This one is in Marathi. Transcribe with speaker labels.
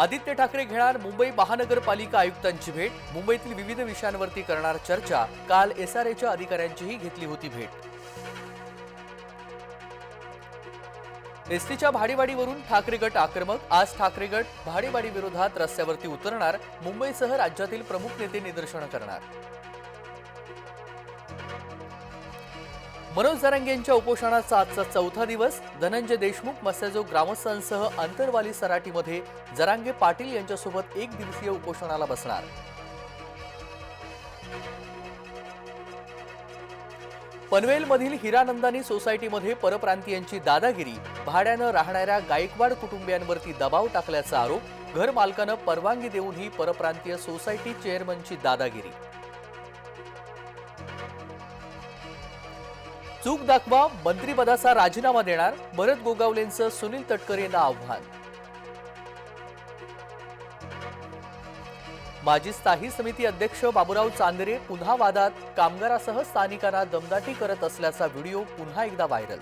Speaker 1: आदित्य ठाकरे घेणार मुंबई महानगरपालिका आयुक्तांची भेट. मुंबईतील विविध विषयांवरती करणार चर्चा. काल एसआरएच्या अधिकाऱ्यांचीही घेतली होती भेट. एसटीच्या भाडेवाढीवरून ठाकरे गट आक्रमक. आज ठाकरे गट भाडेवाढी विरोधात रस्त्यावरती उतरणार. मुंबईसह राज्यातील प्रमुख नेते निदर्शनं करणार. मनोज जरांगे यांच्या उपोषणाचा आजचा चौथा दिवस. धनंजय देशमुख मस्याजो ग्रामस्थांसह आंतरवाली सराटीमध्ये जरांगे पाटील यांच्यासोबत एक दिवसीय उपोषणाला बसणार. पनवेलमधील हिरानंदानी सोसायटीमध्ये परप्रांतीयांची दादागिरी. भाड्यानं राहणाऱ्या गायकवाड कुटुंबियांवरती दबाव टाकल्याचा आरोप. घर मालकानं परवानगी देऊनही परप्रांतीय सोसायटी चेअरमनची दादागिरी. चूक दाखवा मंत्रिपदाचा राजीनामा देणार भरत गोगावलेंचं सुनील तटकरेंना आव्हान. माजी स्थायी समिती अध्यक्ष बाबूराव चांदरे पुन्हा वादात कामगारासह स्थानिकांना दमदाटी करत असल्याचा व्हिडिओ पुन्हा एकदा व्हायरल.